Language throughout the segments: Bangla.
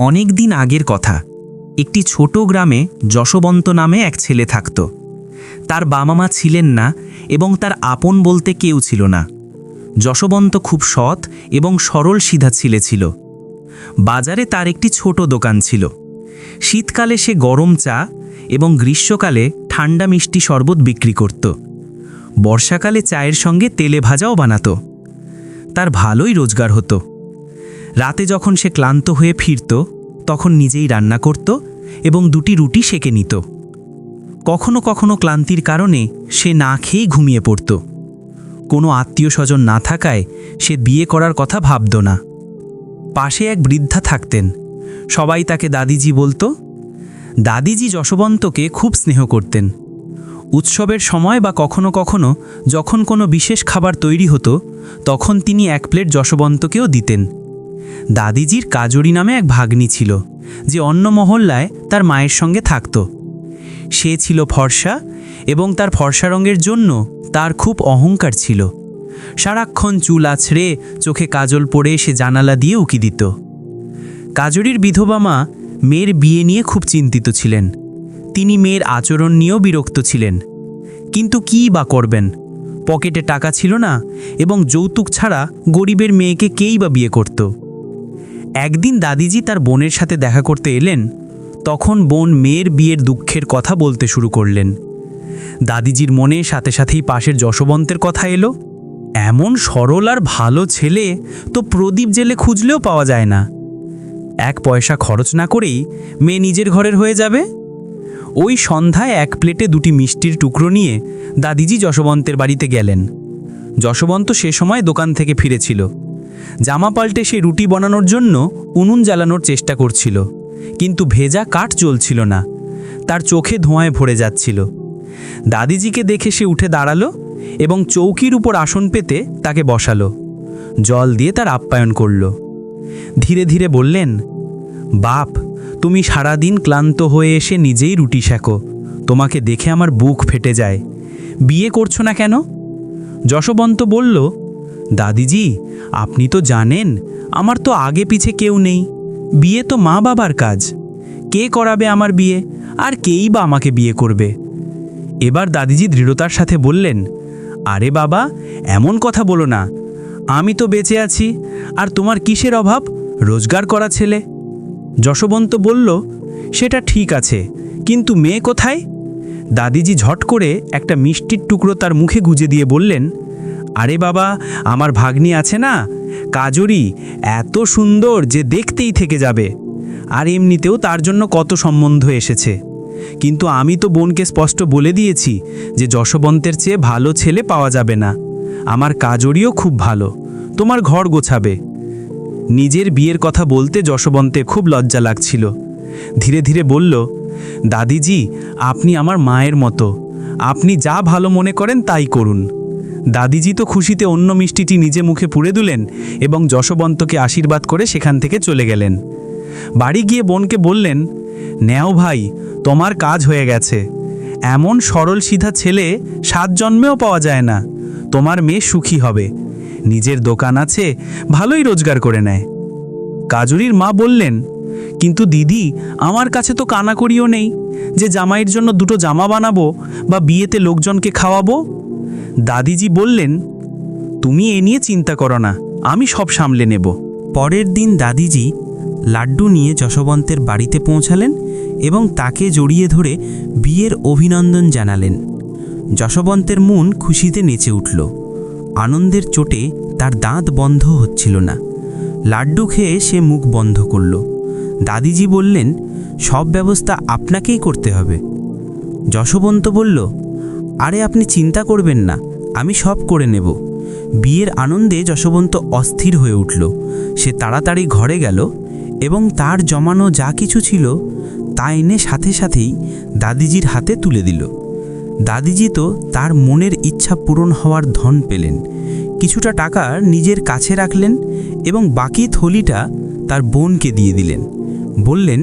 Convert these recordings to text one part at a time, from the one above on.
অনেক দিন আগের কথা। একটি ছোট গ্রামে যশবন্ত নামে এক ছেলে থাকত। তার বাবা মা ছিলেন না এবং তার আপন বলতে কেউ ছিল না। যশবন্ত খুব সৎ এবং সরল সিধা ছেলে ছিল। বাজারে তার একটি ছোট দোকান ছিল। শীতকালে সে গরম চা এবং গ্রীষ্মকালে ঠান্ডা মিষ্টি শরবত বিক্রি করত। বর্ষাকালে চায়ের সঙ্গে তেলে ভাজাও বানাত। তার ভালোই রোজগার হতো। রাতে যখন সে ক্লান্ত হয়ে ফিরত, তখন নিজেই রান্না করত এবং দুটি রুটি সেকে নিত। কখনো কখনো ক্লান্তির কারণে সে না খেয়েই ঘুমিয়ে পড়ত। কোনো আত্মীয় স্বজন না থাকায় সে বিয়ে করার কথা ভাবত না। পাশে এক বৃদ্ধা থাকতেন। সবাই তাকে দাদিজি বলতো। দাদিজি যশবন্তকে খুব স্নেহ করতেন। উৎসবের সময় বা কখনো কখনো যখন কোনো বিশেষ খাবার তৈরি হতো, তখন তিনি এক প্লেট যশবন্তকেও দিতেন। দাদিজির কাজরি নামে এক ভাগ্নি ছিল, যে অন্য মহল্লায় তার মায়ের সঙ্গে থাকত। সে ছিল ফর্সা এবং তার ফর্সা রঙের জন্য তার খুব অহংকার ছিল। সারাক্ষণ চুল আছড়ে চোখে কাজল পরে সে জানালা দিয়ে উকি দিত। কাজরির বিধবা মা মেয়ের বিয়ে নিয়ে খুব চিন্তিত ছিলেন। তিনি মেয়ের আচরণ নিয়েও বিরক্ত ছিলেন। কিন্তু কী বা করবেন? পকেটে টাকা ছিল না এবং যৌতুক ছাড়া গরিবের মেয়েকে কেই বা বিয়ে করত? একদিন দাদিজি তার বোনের সাথে দেখা করতে এলেন, তখন বোন মেয়ের বিয়ের দুঃখের কথা বলতে শুরু করলেন। দাদিজির মনে সাথে সাথেই পাশের যশবন্তের কথা এলো, এমন সরল আর ভালো ছেলে তো প্রদীপ জেলে খুঁজলেও পাওয়া যায় না। এক পয়সা খরচ না করেই মেয়ে নিজের ঘরের হয়ে যাবে? ওই সন্ধ্যায় এক প্লেটে দুটি মিষ্টির টুকরো নিয়ে দাদিজি যশবন্তের বাড়িতে গেলেন। যশবন্ত সে সময় দোকান থেকে ফিরেছিল। জামা পাল্টে সে রুটি বানানোর জন্য উনুন জ্বালানোর চেষ্টা করছিল, কিন্তু ভেজা কাঠ চলছিল না, তার চোখে ধোঁয়ায় ভরে যাচ্ছিল। দাদিজিকে দেখে সে উঠে দাঁড়াল এবং চৌকির উপর আসন পেতে তাকে বসালো, জল দিয়ে তার আপ্যায়ন করল। ধীরে ধীরে বললেন, বাপ, তুমি সারাদিন ক্লান্ত হয়ে এসে নিজেই রুটি শেখো, তোমাকে দেখে আমার বুক ফেটে যায়। বিয়ে করছ না কেন? যশবন্ত বলল দাদিজি, আপনি তো জানেন, আমার তো আগে পিছে কেউ নেই। বিয়ে তো মা বাবার কাজ। কে করাবে আমার বিয়ে? আর কেই বা আমাকে বিয়ে করবে? এবার দাদিজি দৃঢ়তার সাথে বললেন, আরে বাবা, এমন কথা বলো না। আমি তো বেঁচে আছি, আর তোমার কিসের অভাব? রোজগার করা ছেলে। যশবন্ত বলল, সেটা ঠিক আছে, কিন্তু মেয়ে কোথায়? দাদিজি ঝট করে একটা মিষ্টির টুকরো তার মুখে গুজে দিয়ে বললেন আরে বাবা, আমার ভাগ্নি আছে না? কাজরি, এত সুন্দর যে দেখতেই থেকে যাবে। আর এমনিতেও তার জন্য কত সম্বন্ধ এসেছে। কিন্তু আমি তো বোনকে স্পষ্ট বলে দিয়েছি যে যশবন্তের চেয়ে ভালো ছেলে পাওয়া যাবে না। আমার কাজরিও খুব ভালো। তোমার ঘর গোছাবে। নিজের বিয়ের কথা বলতে যশবন্তে খুব লজ্জা লাগছিল। ধীরে ধীরে বলল, দাদিজি, আপনি আমার মায়ের মতো। আপনি যা ভালো মনে করেন তাই করুন। দাদিজি তো খুশিতে অন্য মিষ্টিটি নিজে মুখে পুড়ে দিলেন এবং যশবন্তকে আশীর্বাদ করে সেখান থেকে চলে গেলেন। বাড়ি গিয়ে বোনকে বললেন ন্যাও ভাই, তোমার কাজ হয়ে গেছে। এমন সরল সিধা ছেলে সাত জন্মেও পাওয়া যায় না। তোমার মেয়ে সুখী হবে। নিজের দোকান আছে, ভালোই রোজগার করে নেয়। কাজুরির মা বললেন, কিন্তু দিদি, আমার কাছে তো কানাকড়িও নেই। যে জামাইয়ের জন্য দুটো জামা বানাবো বা বিয়েতে লোকজনকে খাওয়াবো দাদিজি বললেন, তুমি এ নিয়ে চিন্তা করো না, আমি সব সামলে নেব। পরের দিন দাদিজি লাড্ডু নিয়ে যশবন্তের বাড়িতে পৌঁছালেন এবং তাকে জড়িয়ে ধরে বিয়ের অভিনন্দন জানালেন। যশবন্তের মন খুশিতে নেচে উঠল। আনন্দের চোটে তার দাঁত বন্ধ হচ্ছিল না। লাড্ডু খেয়ে সে মুখ বন্ধ করল। দাদিজি বললেন, সব ব্যবস্থা আপনাকেই করতে হবে। যশবন্ত বলল আরে আপনি চিন্তা করবেন না, আমি সব করে নেব। বিয়ের আনন্দে যশবন্ত অস্থির হয়ে উঠল। সে তাড়াতাড়ি ঘরে গেল এবং তার জমানো যা কিছু ছিল তা এনে সাথে সাথেই দাদিজির হাতে তুলে দিল। দাদিজি তো তার মনের ইচ্ছা পূরণ হওয়ার ধন পেলেন। কিছুটা টাকা নিজের কাছে রাখলেন এবং বাকি থলিটা তার বোনকে দিয়ে দিলেন। বললেন,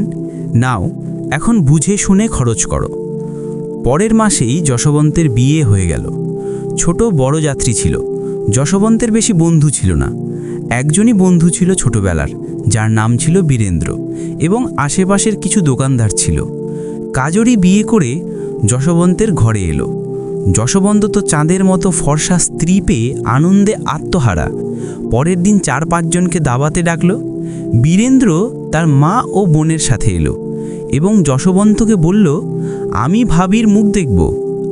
নাও, এখন বুঝে শুনে খরচ করো। পরের মাসেই যশবন্তের বিয়ে হয়ে গেল। ছোট বড় যাত্রী ছিল। যশবন্তের বেশি বন্ধু ছিল না। একজনই বন্ধু ছিল ছোটবেলার, যার নাম ছিল বীরেন্দ্র এবং আশেপাশের কিছু দোকানদার ছিল। কাজরি বিয়ে করে যশবন্তের ঘরে এলো। যশবন্ত তো চাঁদের মতো ফর্সা স্ত্রী পেয়ে আনন্দে আত্মহারা। পরের দিন চার পাঁচজনকে দাবাতে ডাকল। বীরেন্দ্র তার মা ও বোনের সাথে এলো। এবং যশবন্তকে বলল, আমি ভাবির মুখ দেখব।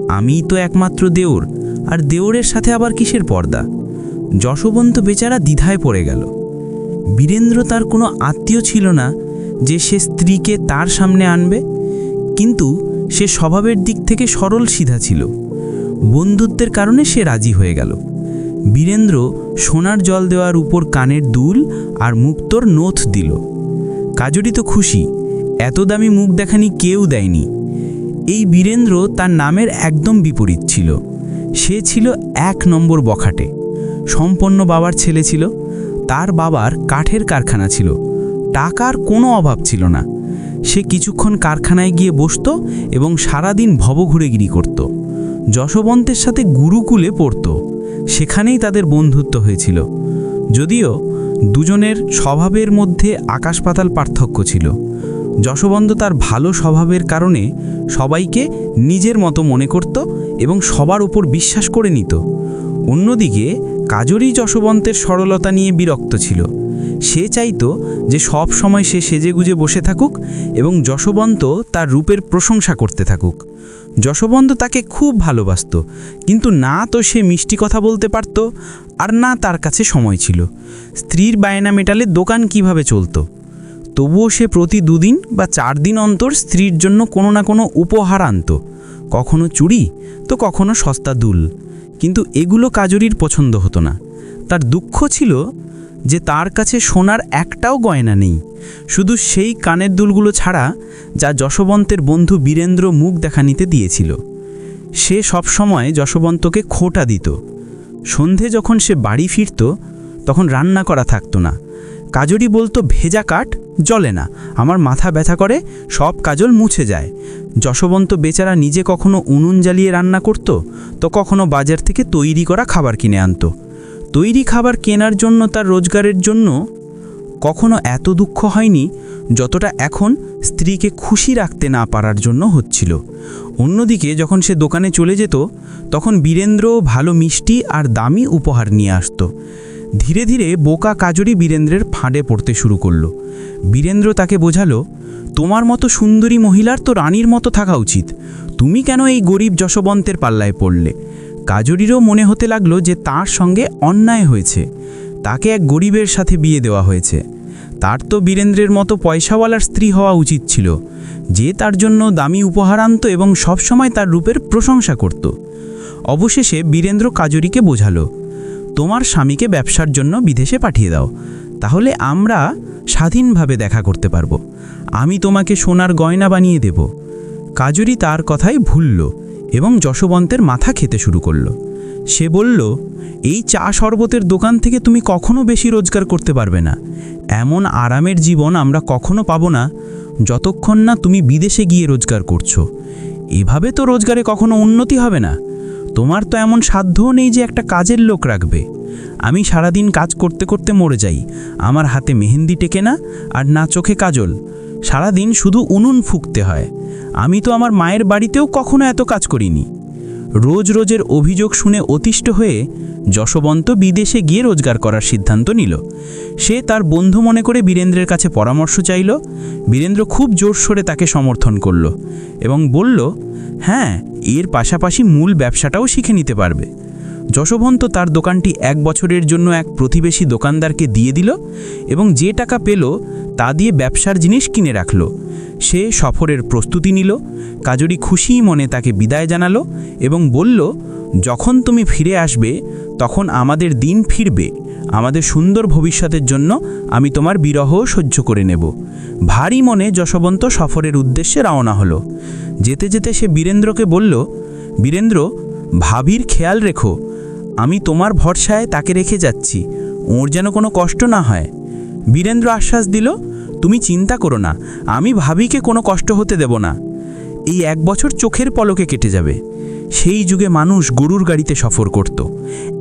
আমিই তো একমাত্র দেওর, আর দেওরের সাথে আবার কিসের পর্দা? যশবন্ত বেচারা দ্বিধায় পড়ে গেল। বীরেন্দ্র তার কোনো আত্মীয় ছিল না যে সে স্ত্রীকে তার সামনে আনবে, কিন্তু সে স্বভাবের দিক থেকে সরল সিধা ছিল। বন্ধুত্বের কারণে সে রাজি হয়ে গেল। বীরেন্দ্র সোনার জল দেওয়ার উপর কানের দুল আর মুক্তোর নোথ দিল। কাজরি তো খুশি এত দামি মুখ দেখানি কেউ দেয়নি। এই বীরেন্দ্র তার নামের একদম বিপরীত ছিল। সে ছিল এক নম্বর বখাটে। সম্পন্ন বাবার ছেলে ছিল। তার বাবার কাঠের কারখানা ছিল। টাকার কোনো অভাব ছিল না। সে কিছুক্ষণ কারখানায় গিয়ে বসত এবং সারাদিন ভবঘুরেগিরি করত। যশবন্তের সাথে গুরুকুলে পড়তো। সেখানেই তাদের বন্ধুত্ব হয়েছিল। যদিও দুজনের স্বভাবের মধ্যে আকাশ পাতাল পার্থক্য ছিল। যশবন্ত তার ভালো স্বভাবের কারণে সবাইকে নিজের মতো মনে করত এবং সবার উপর বিশ্বাস করে নিত। অন্যদিকে কাজরি যশবন্তের সরলতা নিয়ে বিরক্ত ছিল। সে চাইতো যে সব সময় সে সেজেগুজে বসে থাকুক এবং যশবন্ত তার রূপের প্রশংসা করতে থাকুক। যশবন্ত তাকে খুব ভালোবাসত, কিন্তু না তো সে মিষ্টি কথা বলতে পারত আর না তার কাছে সময় ছিল। স্ত্রীর বায়না মেটালে দোকান কীভাবে চলতো? তবুও সে প্রতি দুদিন বা চার দিন অন্তর স্ত্রীর জন্য কোনো না কোনো উপহার আনত। কখনো চুড়ি, তো কখনো সস্তা দুল। কিন্তু এগুলো কাজরির পছন্দ হতো না। তার দুঃখ ছিল যে তার কাছে সোনার একটাও গয়না নেই। শুধু সেই কানের দুলগুলো ছাড়া যা যশবন্তের বন্ধু বীরেন্দ্র মুখ দেখা নিতে দিয়েছিল। সে সবসময় যশবন্তকে খোটা দিত। সন্ধে যখন সে বাড়ি ফিরত, তখন রান্না করা থাকতো না। কাজরি বলতো, ভেজা কাঠ জলে না। আমার মাথা ব্যথা করে, সব কাজল মুছে যায়। যশবন্ত বেচারা নিজে কখনো উনুন জ্বালিয়ে রান্না করত, তো কখনো বাজার থেকে তৈরি করা খাবার কিনে আনতো। তৈরি খাবার কেনার জন্য তার রোজগারের জন্য কখনো এত দুঃখ হয়নি, যতটা এখন স্ত্রীকে খুশি রাখতে না পারার জন্য হচ্ছিল। অন্যদিকে যখন সে দোকানে চলে যেত, তখন বীরেন্দ্র ভালো মিষ্টি আর দামি উপহার নিয়ে আসতো। ধীরে ধীরে বোকা কাজরি বীরেন্দ্রের ফাঁড়ে পড়তে শুরু করল। বীরেন্দ্র তাকে বোঝালো, তোমার মতো সুন্দরী মহিলার তো রানীর মতো থাকা উচিত। তুমি কেন এই গরিব যশবন্তের পাল্লায় পড়লে? কাজরিরও মনে হতে লাগল যে তার সঙ্গে অন্যায় হয়েছে। তাকে এক গরিবের সাথে বিয়ে দেওয়া হয়েছে। তার তো বীরেন্দ্রের মতো পয়সাওয়ালার স্ত্রী হওয়া উচিত ছিল, যে তার জন্য দামি উপহার আনত এবং সবসময় তার রূপের প্রশংসা করত। অবশেষে বীরেন্দ্র কাজরিকে বোঝালো তোমার স্বামীকে ব্যবসার জন্য বিদেশে পাঠিয়ে দাও। তাহলে আমরা স্বাধীনভাবে দেখা করতে পারব। আমি তোমাকে সোনার গয়না বানিয়ে দেব। কাজরি তার কথাই ভুলল এবং যশবন্তের মাথা খেতে শুরু করল। সে বলল, এই চা শরবতের দোকান থেকে তুমি কখনো বেশি রোজগার করতে পারবে না। এমন আরামের জীবন আমরা কখনো পাবো না। যতক্ষণ না তুমি বিদেশে গিয়ে রোজগার করছ। এভাবে তো রোজগারে কখনো উন্নতি হবে না। তোমার তো এমন সাধ্যও নেই যে একটা কাজের লোক রাখবে। আমি সারাদিন কাজ করতে করতে মরে যাই। আমার হাতে মেহেন্দি টেকে না, আর না চোখে কাজল। সারাদিন শুধু উনুন ফুঁকতে হয়। আমি তো আমার মায়ের বাড়িতেও কখনো এত কাজ করিনি। রোজ রোজের অভিযোগ শুনে অতিষ্ঠ হয়ে যশবন্ত বিদেশে গিয়ে রোজগার করার সিদ্ধান্ত নিল। সে তার বন্ধু মনে করে বীরেন্দ্রের কাছে পরামর্শ চাইল। বীরেন্দ্র খুব জোরসোরে তাকে সমর্থন করল এবং বলল হ্যাঁ এর পাশাপাশি মূল ব্যবসাটাও শিখে নিতে পারবে। যশবন্ত তার দোকানটি এক বছরের জন্য এক প্রতিবেশী দোকানদারকে দিয়ে দিল এবং যে টাকা পেল তা দিয়ে ব্যবসার জিনিস কিনে রাখল। সে সফরের প্রস্তুতি নিল, কাজরি খুশি মনে তাকে বিদায় জানালো এবং বলল, যখন তুমি ফিরে আসবে, তখন আমাদের দিন ফিরবে। আমাদের সুন্দর ভবিষ্যতের জন্য আমি তোমার বিরহ সহ্য করে নেব। ভারী মনে যশবন্ত সফরের উদ্দেশ্যে রওনা হলো। যেতে যেতে সে বীরেন্দ্রকে বলল, বীরেন্দ্র, ভাবির খেয়াল রেখো। আমি তোমার ভরসায় তাকে রেখে যাচ্ছি। ওর যেন কোনো কষ্ট না হয়। বীরেন্দ্র আশ্বাস দিল, তুমি চিন্তা করো না, আমি ভাবিকে কোনো কষ্ট হতে দেব না। এই এক বছর চোখের পলকে কেটে যাবে। সেই যুগে মানুষ গরুর গাড়িতে সফর করত।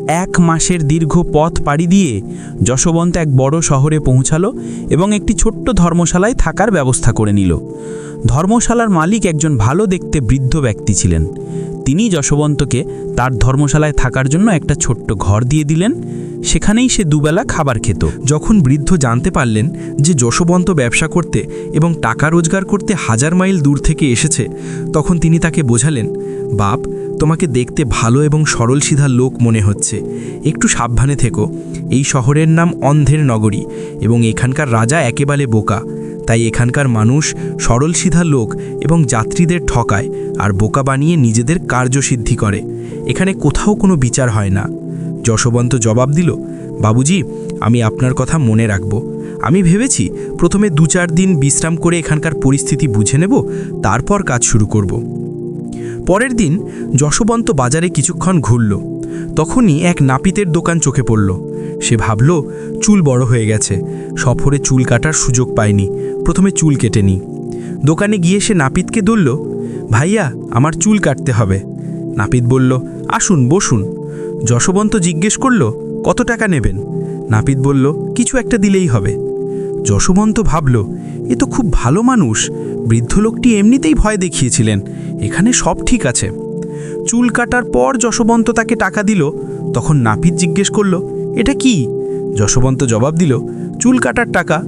এক মাসের দীর্ঘ পথ পাড়ি দিয়ে যশবন্ত এক বড় শহরে পৌঁছালো এবং একটি ছোট্ট ধর্মশালায় থাকার ব্যবস্থা করে নিল। ধর্মশালার মালিক একজন ভালো দেখতে বৃদ্ধ ব্যক্তি ছিলেন। তিনি যশবন্তকে তার ধর্মশালায় থাকার জন্য একটা ছোট্ট ঘর দিয়ে দিলেন। সেখানেই সে দুবেলা খাবার খেত। যখন বৃদ্ধ জানতে পারলেন যে যশবন্ত ব্যবসা করতে এবং টাকা রোজগার করতে হাজার মাইল দূর থেকে এসেছে, তখন তিনি তাকে বোঝালেন, বাপ, তোমাকে দেখতে ভালো এবং সরল সিধা লোক মনে হচ্ছে। একটু সাবধানে থেকো। এই শহরের নাম অন্ধের নগরী এবং এখানকার রাজা একেবারে বোকা। তাই এখানকার মানুষ সরল সিধা লোক এবং যাত্রীদের ঠকায় আর বোকা বানিয়ে নিজেদের কার্যসিদ্ধি করে। এখানে কোথাও কোনো বিচার হয় না। যশবন্ত জবাব দিল, বাবুজি, আমি আপনার কথা মনে রাখব। আমি ভেবেছি প্রথমে দু চার দিন বিশ্রাম করে এখানকার পরিস্থিতি বুঝে নেব, তারপর কাজ শুরু করব। পরের দিন যশবন্ত বাজারে কিছুক্ষণ ঘুরল। তখনই এক নাপিতের দোকান চোখে পড়ল। সে ভাবল, চুল বড় হয়ে গেছে। সফরে চুল কাটার সুযোগ পায়নি। প্রথমে চুল কেটে নি দোকানে গিয়ে সে নাপিতকে ধরল, ভাইয়া, আমার চুল কাটতে হবে। নাপিত বলল, আসুন, বসুন। যশবন্ত জিজ্ঞেস করল, কত টাকা নেবেন? নাপিত বলল, কিছু একটা দিলেই হবে। যশবন্ত ভাবল, এ তো খুব ভালো মানুষ। বৃদ্ধ লোকটি এমনিতেই ভয় দেখিয়েছিলেন, এখানে সব ঠিক আছে। চুল কাটার পর যশবন্ত তাকে টাকা দিল, তখন নাপিত জিজ্ঞেস করল, এটা কি? যশবন্ত জবাব দিল, চুল কাটার টাকা।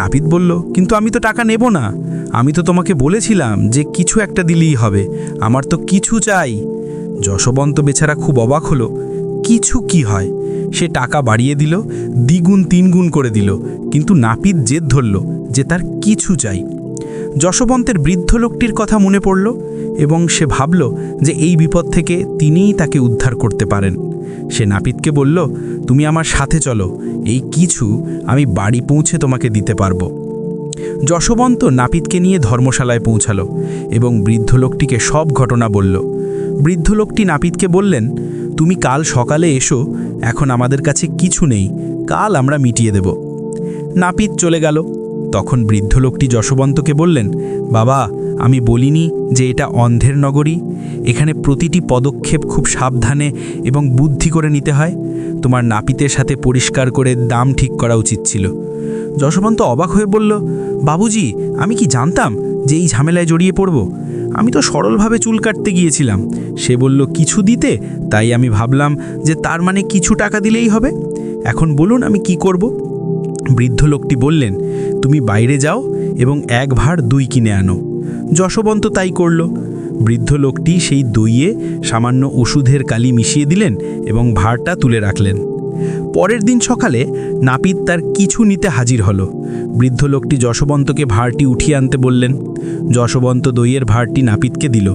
নাপিত বলল, কিন্তু আমি তো টাকা নেব না। আমি তো তোমাকে বলেছিলাম যে কিছু একটা দিলেই হবে, আমার তো কিছু চাই। যশবন্ত বেচারা খুব অবাক হলো, কিছু কি হয়? সে টাকা বাড়িয়ে দিল, দ্বিগুণ তিনগুণ করে দিল, কিন্তু নাপিত জেদ ধরল যে তার কিছু চাই। যশবন্তের বৃদ্ধ লোকটির কথা মনে পড়ল এবং সে ভাবল যে এই বিপদ থেকে তিনিই তাকে উদ্ধার করতে পারেন। সে নাপিতকে বলল, তুমি আমার সাথে চলো, এই কিছু আমি বাড়ি পৌঁছে তোমাকে দিতে পারব। যশবন্ত নাপিতকে নিয়ে ধর্মশালায় পৌঁছালো এবং বৃদ্ধ লোকটিকে সব ঘটনা বলল। বৃদ্ধ লোকটি নাপিতকে বললেন, তুমি কাল সকালে এসো, এখন আমাদের কাছে কিছু নেই, কাল আমরা মিটিয়ে দেব। নাপিত চলে গেল তখন বৃদ্ধ লোকটি যশবন্তকে বললেন, বাবা, আমি বলিনি যে এটা অন্ধের নগরী। এখানে প্রতিটি পদক্ষেপ খুব সাবধানে এবং বুদ্ধি করে নিতে হয়। তোমার নাপিতের সাথে পরিষ্কার করে দাম ঠিক করা উচিত ছিল। যশবন্ত অবাক হয়ে বলল, বাবুজি, আমি কি জানতাম যে এই ঝামেলায় জড়িয়ে পড়ব? আমি তো সরলভাবে চুল কাটতে গিয়েছিলাম। সে বলল, কিছু দিতে? তাই আমি ভাবলাম যে তার মানে কিছু টাকা দিলেই হবে। এখন বলুন আমি কি করব? বৃদ্ধ লোকটি বললেন তুমি বাইরে যাও এবং এক ভাড় দুই কিনে আনো। যশবন্ত তাই করল। বৃদ্ধ লোকটি সেই দইয়ে সামান্য ওষুধের কালি মিশিয়ে দিলেন এবং ভাড়টা তুলে রাখলেন। পরের দিন সকালে নাপিত তার কিছু নিতে হাজির হলো। বৃদ্ধ লোকটি যশবন্তকে ভাড়টি উঠিয়ে আনতে বললেন। যশবন্ত দইয়ের ভাড়টি নাপিতকে দিল।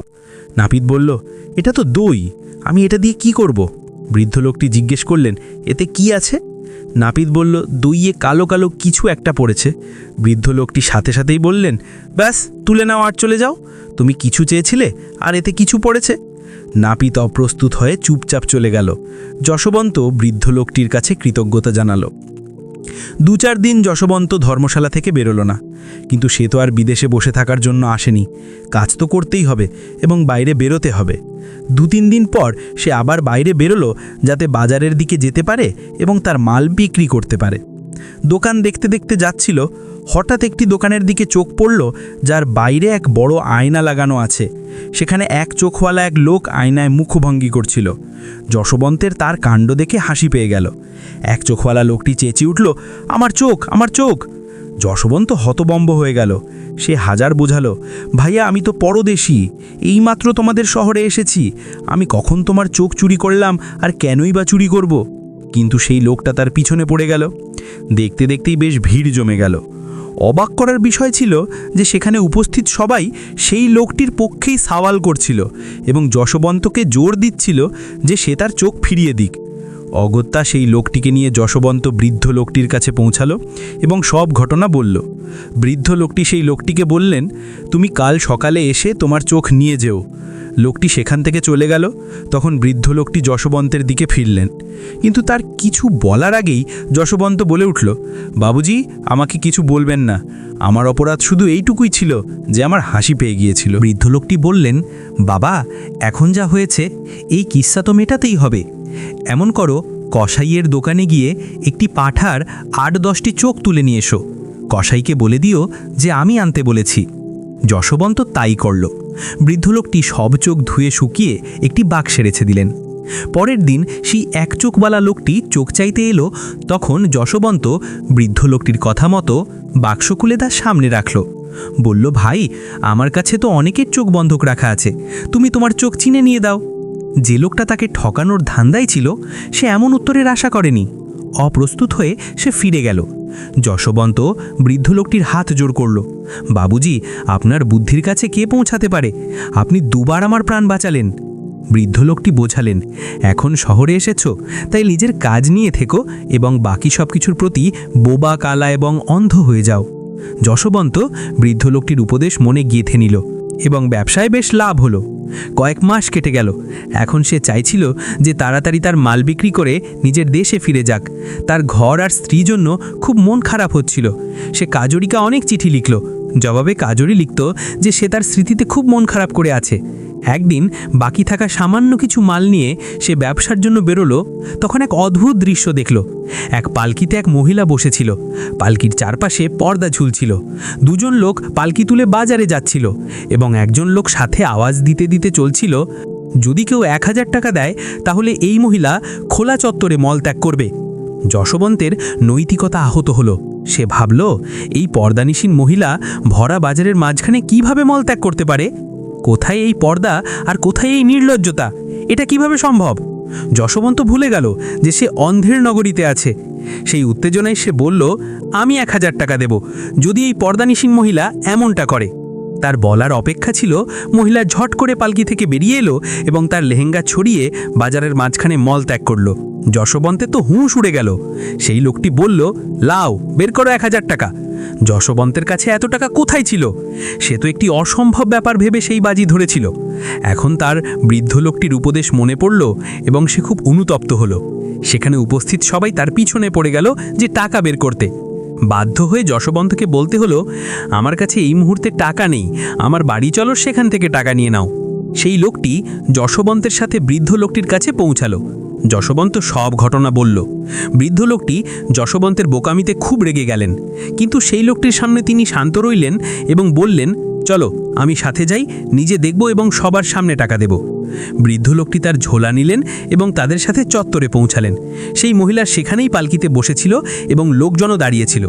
নাপিত বলল, এটা তো দই, আমি এটা দিয়ে কি করব? বৃদ্ধ লোকটি জিজ্ঞেস করলেন, এতে কি আছে? নাপিত বলল, দুইয়ে কালো কালো কিছু একটা পড়েছে। বৃদ্ধ লোকটি সাথে সাথেই বললেন, ব্যাস, তুলে নাও আর চলে যাও। তুমি কিছু চেয়েছিলে, আর এতে কিছু পড়েছে। নাপিত অপ্রস্তুত হয়ে চুপচাপ চলে গেল। যশবন্ত বৃদ্ধ লোকটির কাছে কৃতজ্ঞতা জানালো। দু চার দিন যশবন্ত ধর্মশালা থেকে বেরোলো না। কিন্তু সে তো আর বিদেশে বসে থাকার জন্য আসেনি। কাজ তো করতেই হবে এবং বাইরে বেরোতে হবে। দু তিন দিন পর সে আবার বাইরে বেরোলো যাতে বাজারের দিকে যেতে পারে এবং তার মাল বিক্রি করতে পারে। দোকান দেখতে দেখতে যাচ্ছিল হঠাৎ একটি দোকানের দিকে চোখ পড়ল, যার বাইরে এক বড় আয়না লাগানো আছে। সেখানে এক চোখওয়ালা এক লোক আয়নায় মুখভঙ্গি করছিল। যশবন্তের তার কাণ্ড দেখে হাসি পেয়ে গেল। এক চোখওয়ালা লোকটি চেঁচিয়ে উঠল, আমার চোখ আমার চোখ! যশবন্ত হতবম্ব হয়ে গেল। সে হাজার বোঝালো, ভাইয়া, আমি তো পরদেশী, এইমাত্র তোমাদের শহরে এসেছি। আমি কখন তোমার চোখ চুরি করলাম আর কেনই বা চুরি করব? কিন্তু সেই লোকটা তার পিছনে পড়ে গেল। দেখতে দেখতেই বেশ ভিড় জমে গেল। অবাক করার বিষয় ছিল যে সেখানে উপস্থিত সবাই সেই লোকটির পক্ষেই সাওয়াল করছিল এবং যশবন্তকে জোর দিচ্ছিল যে সে তার চোখ ফিরিয়ে দিক। অগত্যা সেই লোকটিকে নিয়ে যশবন্ত বৃদ্ধ লোকটির কাছে পৌঁছালো এবং সব ঘটনা বলল। বৃদ্ধ লোকটি সেই লোকটিকে বললেন, তুমি কাল সকালে এসে তোমার চোখ নিয়ে যেও। লোকটি সেখান থেকে চলে গেল। তখন বৃদ্ধ লোকটি যশবন্তের দিকে ফিরলেন। কিন্তু তার কিছু বলার আগেই যশবন্ত বলে উঠল, বাবুজি, আমাকে কিছু বলবেন না। আমার অপরাধ শুধু এইটুকুই ছিল যে আমার হাসি পেয়ে গিয়েছিল। বৃদ্ধ লোকটি বললেন, বাবা, এখন যা হয়েছে, এই কিস্সা তো মেটাতেই হবে। এমন করো, কসাইয়ের দোকানে গিয়ে একটি পাঠার আট দশটি চোখ তুলে নিয়ে এসো। কসাইকে বলে দিও যে আমি আনতে বলেছি। যশবন্ত তাই করল। বৃদ্ধ লোকটি সব চোখ ধুয়ে শুকিয়ে একটি বাক্সে রেছে দিলেন। পরের দিন সেই এক চোখওয়ালা লোকটি চোখ চাইতে এলো, তখন যশবন্ত বৃদ্ধ লোকটির কথা মতো বাক্স খুলে তার সামনে রাখল। বলল, ভাই, আমার কাছে তো অনেকের চোখ বন্ধক রাখা আছে। তুমি তোমার চোখ চিনে নিয়ে দাও। যে লোকটা তাকে ঠকানোর ধান্দায় ছিল, সে এমন উত্তরের আশা করেনি। অপ্রস্তুত হয়ে সে ফিরে গেল। যশবন্ত বৃদ্ধ লোকটির হাত জোর করল, বাবুজি, আপনার বুদ্ধির কাছে কে পৌঁছাতে পারে? আপনি দুবার আমার প্রাণ বাঁচালেন। বৃদ্ধ লোকটি বোঝালেন, এখন শহরে এসেছ, তাই নিজের কাজ নিয়ে থেকো এবং বাকি সব কিছুর প্রতি বোবা কালা এবং অন্ধ হয়ে যাও। যশবন্ত বৃদ্ধ লোকটির উপদেশ মনে গেঁথে নিল। এবং ব্যবসায় বেশ লাভ হলো। কয়েক মাস কেটে গেল। এখন সে চাইছিল যে তাড়াতাড়ি তার মাল বিক্রি করে নিজের দেশে ফিরে যাক। তার ঘর আর স্ত্রী জন্য খুব মন খারাপ হচ্ছিল। সে কাজরিকা অনেক চিঠি লিখল। জবাবে কাজরি লিখত যে সে তার স্মৃতিতে খুব মন খারাপ করে আছে। একদিন বাকি থাকা সামান্য কিছু মাল নিয়ে সে ব্যবসার জন্য বেরোলো, তখন এক অদ্ভুত দৃশ্য দেখল। এক পালকিতে এক মহিলা বসেছিল। পালকির চারপাশে পর্দা ঝুলছিল। দুজন লোক পালকি তুলে বাজারে যাচ্ছিল এবং একজন লোক সাথে আওয়াজ দিতে দিতে চলছিল, যদি কেউ এক হাজার টাকা দেয়, তাহলে এই মহিলা খোলা চত্বরে মলত্যাগ করবে। যশবন্তের নৈতিকতা আহত হলো। সে ভাবল, এই পর্দানিসীন মহিলা ভরা বাজারের মাঝখানে কীভাবে মলত্যাগ করতে পারে? কোথায় এই পর্দা আর কোথায় এই নির্লজ্জতা? এটা কীভাবে সম্ভব? যশবন্ত ভুলে গেল যে সে অন্ধের নগরীতে আছে। সেই উত্তেজনায় সে বলল, আমি এক হাজার টাকা দেব। যদি এই পর্দানিসীন মহিলা এমনটা করে। তার বলার অপেক্ষা ছিল, মহিলা ঝট করে পালকি থেকে বেরিয়ে এলো এবং তার লেহেঙ্গা ছড়িয়ে বাজারের মাঝখানে মল ত্যাগ করল। যশবন্তে তো হুঁশ উড়ে গেল। সেই লোকটি বলল, লাও, বের করো এক হাজার টাকা। যশবন্তের কাছে এত টাকা কোথায় ছিল? সে তো একটি অসম্ভব ব্যাপার ভেবে সেই বাজি ধরেছিল। এখন তার বৃদ্ধ লোকটির উপদেশ মনে পড়ল এবং সে খুব অনুতপ্ত হলো। সেখানে উপস্থিত সবাই তার পিছনে পড়ে গেল যে টাকা বের করতে। বাধ্য হয়ে যশবন্তকে বলতে হলো, আমার কাছে এই মুহূর্তে টাকা নেই, আমার বাড়ি চলো, সেখান থেকে টাকা নিয়ে নাও। সেই লোকটি যশবন্তের সাথে বৃদ্ধ লোকটির কাছে পৌঁছালো। যশবন্ত সব ঘটনা বলল। বৃদ্ধ লোকটি যশবন্তের বোকামিতে খুব রেগে গেলেন। কিন্তু সেই লোকটির সামনে তিনি শান্ত রইলেন এবং বললেন, চলো, আমি সাথে যাই, নিজে দেখব এবং সবার সামনে টাকা দেব। বৃদ্ধ লোকটি তার ঝোলা নিলেন এবং তাদের সাথে চত্বরে পৌঁছালেন। সেই মহিলা সেখানেই পালকিতে বসেছিল এবং লোকজনও দাঁড়িয়েছিল।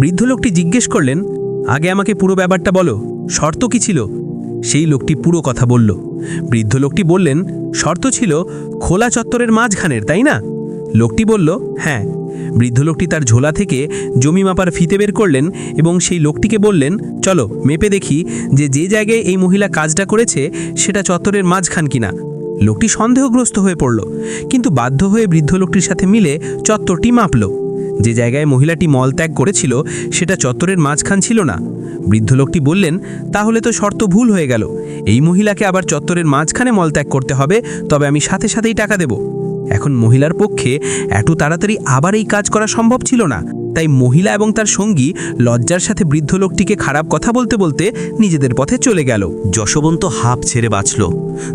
বৃদ্ধ লোকটি জিজ্ঞেস করলেন, আগে আমাকে পুরো ব্যাপারটা বলো, শর্ত কি ছিল? সেই লোকটি পুরো কথা বলল। বৃদ্ধ লোকটি বললেন, শর্ত ছিল খোলা চত্বরের মাঝখানের, তাই না? লোকটি বলল হ্যাঁ। বৃদ্ধ লোকটি তার ঝোলা থেকে জমি মাপার ফিতে বের করলেন এবং সেই লোকটিকে বললেন, চলো, মেপে দেখি যে যে জায়গায় এই মহিলা কাজটা করেছে সেটা চত্বরের মাঝখান কিনা। লোকটি সন্দেহগ্রস্ত হয়ে পড়ল, কিন্তু বাধ্য হয়ে বৃদ্ধ লোকটির সাথে মিলে চত্বরটি মাপল। যে জায়গায় মহিলাটি মলত্যাগ করেছিল, সেটা চত্বরের মাঝখান ছিল না। বৃদ্ধ লোকটি বললেন, তাহলে তো শর্ত ভুল হয়ে গেল। এই মহিলাকে আবার চত্বরের মাঝখানে মলত্যাগ করতে হবে, তবে আমি সাথে সাথেই টাকা দেব। এখন মহিলার পক্ষে এত তাড়াতাড়ি আবার এই কাজ করা সম্ভব ছিল না। তাই মহিলা এবং তার সঙ্গী লজ্জার সাথে বৃদ্ধ লোকটিকে খারাপ কথা বলতে বলতে নিজেদের পথে চলে গেল। যশবন্ত হাঁপ ছেড়ে বাঁচল।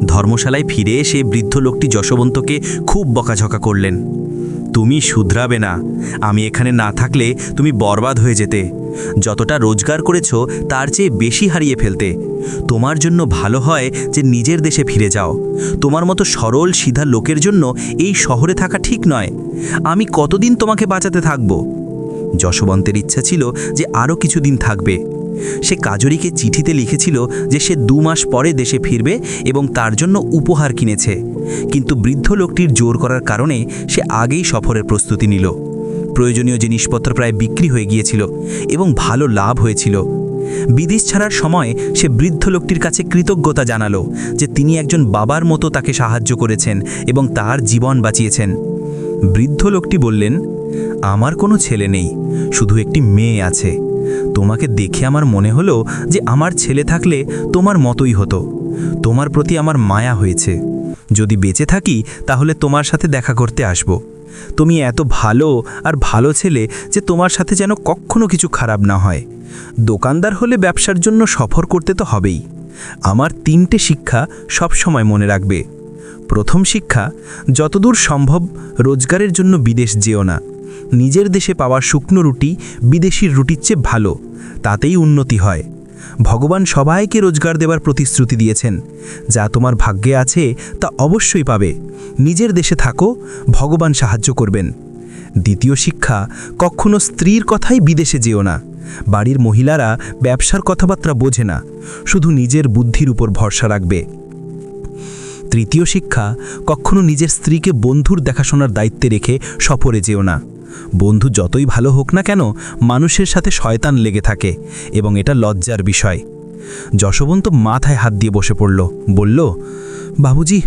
ধর্মশালায় ফিরে এসে বৃদ্ধ লোকটি যশবন্তকে খুব বকাঝকা করলেন। তুমি শুধরাবে না। আমি এখানে না থাকলে তুমি বরবাদ হয়ে যেতে। যতটা রোজগার করেছ, তার চেয়ে বেশি হারিয়ে ফেলতে। তোমার জন্য ভালো হয় যে নিজের দেশে ফিরে যাও। তোমার মতো সরল, সিধা লোকের জন্য এই শহরে থাকা ঠিক নয়। আমি কতদিন তোমাকে বাঁচাতে থাকব? যশবন্তের ইচ্ছা ছিল যে আরও কিছুদিন থাকবে। সে কাজরিকে চিঠিতে লিখেছিল যে সে দু মাস পরে দেশে ফিরবে এবং তার জন্য উপহার কিনেছে। কিন্তু বৃদ্ধ লোকটির জোর করার কারণে সে আগেই সফরের প্রস্তুতি নিল। প্রয়োজনীয় জিনিসপত্র প্রায় বিক্রি হয়ে গিয়েছিল এবং ভালো লাভ হয়েছিল। বিদেশ ছাড়ার সময় সে বৃদ্ধ লোকটির কাছে কৃতজ্ঞতা জানালো যে তিনি একজন বাবার মতো তাকে সাহায্য করেছেন এবং তার জীবন বাঁচিয়েছেন। বৃদ্ধ লোকটি বললেন আমার কোনো ছেলে নেই, শুধু একটি মেয়ে আছে। তোমাকে দেখে আমার মনে হলো যে আমার ছেলে থাকলে তোমার মতোই হতো। তোমার প্রতি আমার মায়া হয়েছে। যদি বেঁচে থাকি, তাহলে তোমার সাথে দেখা করতে আসব। তুমি এত ভালো আর ভালো ছেলে যে তোমার সাথে যেন কখনো কিছু খারাপ না হয়। দোকানদার হলে ব্যবসার জন্য সফর করতে তো হবেই। আমার তিনটে শিক্ষা সব সময় মনে রাখবে। প্রথম শিক্ষা, যতদূর সম্ভব রোজগারের জন্য বিদেশ যেও না। নিজের দেশে পাওয়া শুকনো রুটি বিদেশির রুটির চেয়ে ভালো, তাতেই উন্নতি হয়। ভগবান সবাইকে রোজগার দেবার প্রতিশ্রুতি দিয়েছেন। যা তোমার ভাগ্যে আছে, তা অবশ্যই পাবে। নিজের দেশে থাকো, ভগবান সাহায্য করবেন। দ্বিতীয় শিক্ষা, কখনো স্ত্রীর কথাই বিদেশে যেও না। বাড়ির মহিলারা ব্যবসার কথাবার্তা বোঝে না, শুধু নিজের বুদ্ধির উপর ভরসা রাখবে। তৃতীয় শিক্ষা, কখনো নিজের স্ত্রীকে বন্ধুর দেখাশোনার দায়িত্বে রেখে সফরে যেও না। বন্ধু যতই ভালো হোক না কেন, মানুষের সাথে শয়তান লেগে থাকে এবং এটা লজ্জার বিষয়। যশবন্ত মাথায় হাত দিয়ে বসে পড়ল, বলল, বাবুজি,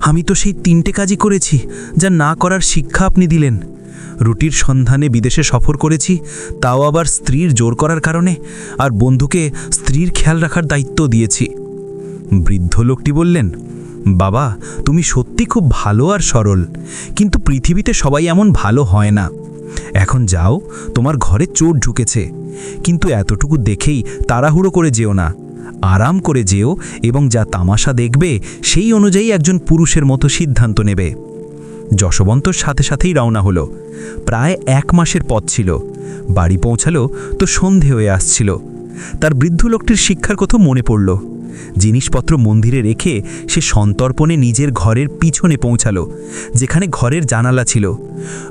আমি তো সেই তিনটে কাজই করেছি, যা না করার শিক্ষা আপনি দিলেন। রুটির সন্ধানে বিদেশে সফর করেছি, তাও আবার স্ত্রীর জোর করার কারণে, আর বন্ধুকে স্ত্রীর খেয়াল রাখার দায়িত্ব দিয়েছি। বৃদ্ধ লোকটি বললেন বাবা, তুমি সত্যি খুব ভালো আর সরল। কিন্তু পৃথিবীতে সবাই এমন ভালো হয় না। এখন যাও, তোমার ঘরে চোর ঢুকেছে। কিন্তু এতটুকু দেখেই তাড়াহুড়ো করে যেও না। আরাম করে যেও এবং যা তামাশা দেখবে, সেই অনুযায়ী একজন পুরুষের মতো সিদ্ধান্ত নেবে। যশবন্তর সাথে সাথেই রওনা হলো। প্রায় এক মাসের পথ ছিল। বাড়ি পৌঁছালো তো সন্ধে হয়ে আসছিল। তার বৃদ্ধ লোকটির শিক্ষার কথা মনে পড়ল। জিনিসপত্র মন্দিরে রেখে সে সন্তর্পণে নিজের ঘরের পিছনে পৌঁছালো, যেখানে ঘরের জানালা ছিল।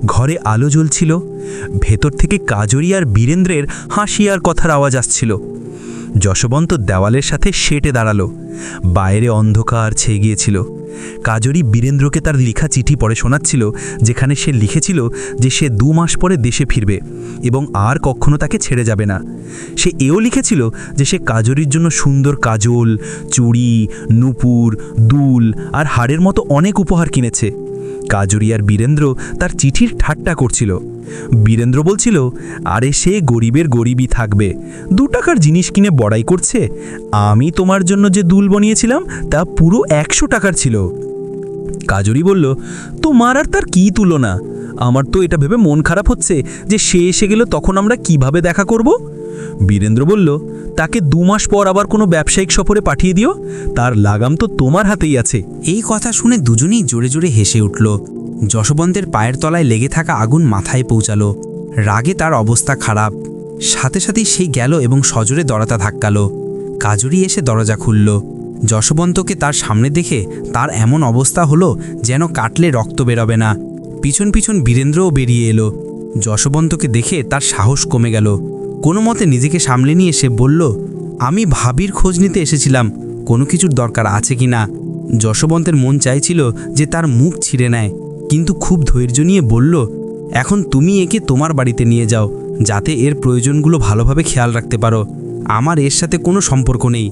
ঘরে আলো জ্বলছিল, ভেতর থেকে কাজরি আর বীরেন্দ্রের হাসি আর কথার আওয়াজ আসছিল। যশবন্ত দেওয়ালের সাথে সেটে দাঁড়াল। বাইরে অন্ধকার ছেয়ে গিয়েছিল। কাজরি বীরেন্দ্রকে তার লেখা চিঠি পড়ে শোনাচ্ছিল, যেখানে সে লিখেছিল যে সে দু মাস পরে দেশে ফিরবে এবং আর কখনো তাকে ছেড়ে যাবে না। সে এও লিখেছিল যে সে কাজরির জন্য সুন্দর কাজল, চুড়ি, নুপুর, দুল আর হাড়ের মতো অনেক উপহার কিনেছে। কাজরি আর বীরেন্দ্র তার চিঠির ঠাট্টা করছিল। বীরেন্দ্র বলছিল, আরে সে গরিবের গরিবই থাকবে। দু টাকার জিনিস কিনে বড়াই করছে। আমি তোমার জন্য যে দুল বানিয়েছিলাম, তা পুরো একশো টাকার ছিল। কাজরি বলল, তোমার আর তার কী তুলনা? আমার তো এটা ভেবে মন খারাপ হচ্ছে যে সে এসে গেল তখন আমরা কীভাবে দেখা করব? বীরেন্দ্র বলল, তাকে দু মাস পর আবার কোনো ব্যবসায়িক সফরে পাঠিয়ে দিও? তার লাগাম তো তোমার হাতেই আছে। এই কথা শুনে দুজনেই জোরে জোরে হেসে উঠল। যশবন্তের পায়ের তলায় লেগে থাকা আগুন মাথায় পৌঁছালো। রাগে তার অবস্থা খারাপ। সাথে সাথেই সেই গেল এবং সজোরে দরজা ধাক্কালো। কাজুরি এসে দরজা খুলল। যশবন্তকে তার সামনে দেখে তার এমন অবস্থা হলো যেন কাটলে রক্ত বেরোবে না। পিছন পিছন বীরেন্দ্রও বেরিয়ে এলো। যশবন্তকে দেখে তার সাহস কমে গেল। কোনো মতে নিজেকে সামলে নিয়ে সে বলল, আমি ভাবির খোঁজ নিতে এসেছিলাম, কোনো কিছুর দরকার আছে কি না? যশবন্তের মন চাইছিল যে তার মুখ ছিঁড়ে নেয়, কিন্তু খুব ধৈর্য নিয়ে বলল, এখন তুমি একে তোমার বাড়িতে নিয়ে যাও, যাতে এর প্রয়োজনগুলো ভালোভাবে খেয়াল রাখতে পারো। আমার এর সাথে কোনো সম্পর্ক নেই।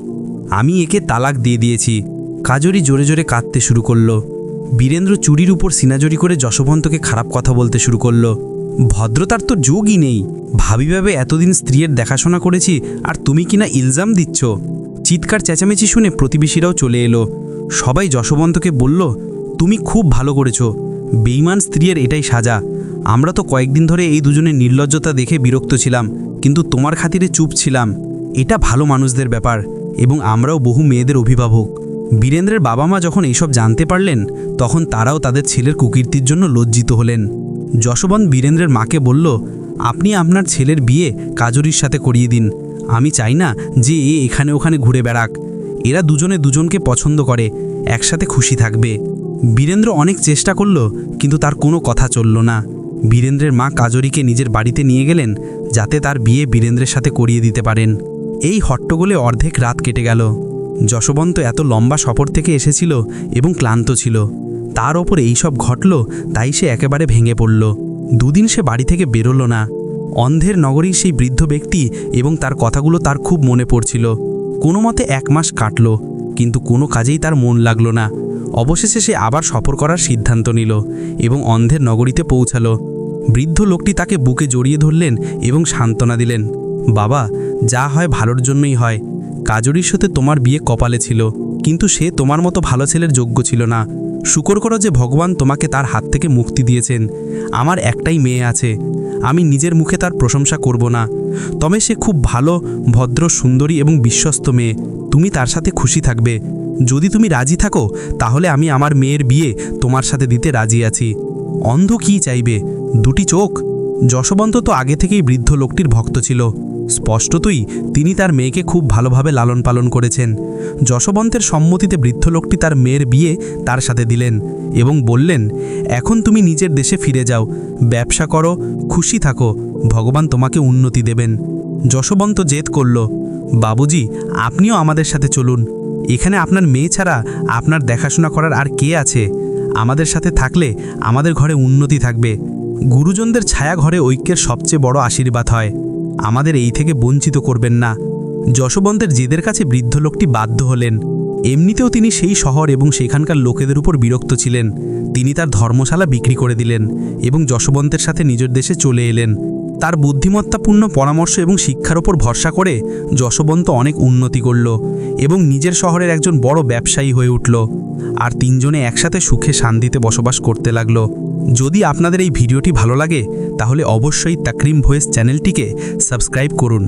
আমি একে তালাক দিয়ে দিয়েছি। কাজরি জোরে জোরে কাঁদতে শুরু করল। বীরেন্দ্র চুরির উপর সিনাজরি করে যশবন্তকে খারাপ কথা বলতে শুরু করল। ভদ্রতার তো যোগই নেই। ভাবিভাবে এতদিন স্ত্রীর দেখাশোনা করেছি, আর তুমি কিনা ইলজাম দিচ্ছ? চিৎকার চেঁচামেচি শুনে প্রতিবেশীরাও চলে এলো। সবাই যশবন্তকে বলল, তুমি খুব ভালো করেছ। বেইমান স্ত্রীর এটাই সাজা। আমরা তো কয়েকদিন ধরে এই দুজনের নির্লজ্জতা দেখে বিরক্ত ছিলাম, কিন্তু তোমার খাতিরে চুপ ছিলাম। এটা ভালো মানুষদের ব্যাপার, এবং আমরাও বহু মেয়েদের অভিভাবক। বীরেন্দ্রের বাবা মা যখন এইসব জানতে পারলেন, তখন তারাও তাদের ছেলের কুকীর্তির জন্য লজ্জিত হলেন। যশবন্ত বীরেন্দ্রের মাকে বলল, আপনি আপনার ছেলের বিয়ে কাজরির সাথে করিয়ে দিন। আমি চাই না যে এ এখানে ওখানে ঘুরে বেড়াক। এরা দুজনে দুজনকে পছন্দ করে, একসাথে খুশি থাকবে। বীরেন্দ্র অনেক চেষ্টা করল, কিন্তু তার কোনো কথা চলল না। বীরেন্দ্রের মা কাজরিকে নিজের বাড়িতে নিয়ে গেলেন, যাতে তার বিয়ে বীরেন্দ্রের সাথে করিয়ে দিতে পারেন। এই হট্টগোলে অর্ধেক রাত কেটে গেল। যশবন্ত এত লম্বা সফর থেকে এসেছিল এবং ক্লান্ত ছিল। তার ওপর এইসব ঘটল, তাই সে একেবারে ভেঙে পড়ল। দুদিন সে বাড়ি থেকে বেরোলো না। অন্ধের নগরীর সেই বৃদ্ধ ব্যক্তি এবং তার কথাগুলো তার খুব মনে পড়ছিল। কোনো মতে এক মাস কাটল, কিন্তু কোনো কাজেই তার মন লাগল না। অবশেষে সে আবার সফর করার সিদ্ধান্ত নিল এবং অন্ধের নগরীতে পৌঁছালো। বৃদ্ধ লোকটি তাকে বুকে জড়িয়ে ধরলেন এবং সান্ত্বনা দিলেন, বাবা, যা হয় ভালোর জন্যই হয়। কাজরির সাথে তোমার বিয়ে কপালে ছিল, কিন্তু সে তোমার মতো ভালো ছেলের যোগ্য ছিল না। শুকর করো যে ভগবান তোমাকে তার হাত থেকে মুক্তি দিয়েছেন। আমার একটাই মেয়ে আছে। আমি নিজের মুখে তার প্রশংসা করব না। তবে সে খুব ভালো, ভদ্র, সুন্দরী এবং বিশ্বস্ত মেয়ে। তুমি তার সাথে খুশি থাকবে। যদি তুমি রাজি থাকো, তাহলে আমি আমার মেয়ের বিয়ে তোমার সাথে দিতে রাজি আছি। অন্ধ কি চাইবে? দুটি চোখ? যশবন্ত তো আগে থেকেই বৃদ্ধ লোকটির ভক্ত ছিল। স্পষ্টতই তিনি তার মেয়েকে খুব ভালোভাবে লালন পালন করেছেন। যশবন্তের সম্মতিতে বৃদ্ধ লোকটি তার মেয়ের বিয়ে তার সাথে দিলেন এবং বললেন, এখন তুমি নিজের দেশে ফিরে যাও, ব্যবসা করো, খুশি থাকো, ভগবান তোমাকে উন্নতি দেবেন। যশবন্ত জেদ করল, বাবুজি, আপনিও আমাদের সাথে চলুন। এখানে আপনার মেয়ে ছাড়া আপনার দেখাশোনা করার আর কে আছে? আমাদের সাথে থাকলে আমাদের ঘরে উন্নতি থাকবে। গুরুজনদের ছায়া ঘরে ঐক্যের সবচেয়ে বড় আশীর্বাদ হয়। আমাদের এই থেকে বঞ্চিত করবেন না। যশবন্তের জেদের কাছে বৃদ্ধ লোকটি বাধ্য হলেন। এমনিতেও তিনি সেই শহর এবং সেখানকার লোকেদের উপর বিরক্ত ছিলেন। তিনি তার ধর্মশালা বিক্রি করে দিলেন এবং যশবন্তের সাথে নিজের দেশে চলে এলেন। তার বুদ্ধিমত্তাপূর্ণ পরামর্শ এবং শিক্ষার ওপর ভরসা করে যশবন্ত অনেক উন্নতি করল এবং নিজের শহরের একজন বড় ব্যবসায়ী হয়ে উঠল। আর তিনজনে একসাথে সুখে শান্তিতে বসবাস করতে লাগল। যদি আপনাদের এই ভিডিওটি ভালো লাগে তাহলে অবশ্যই তাকরিম ভয়েস চ্যানেলটিকে সাবস্ক্রাইব করুন।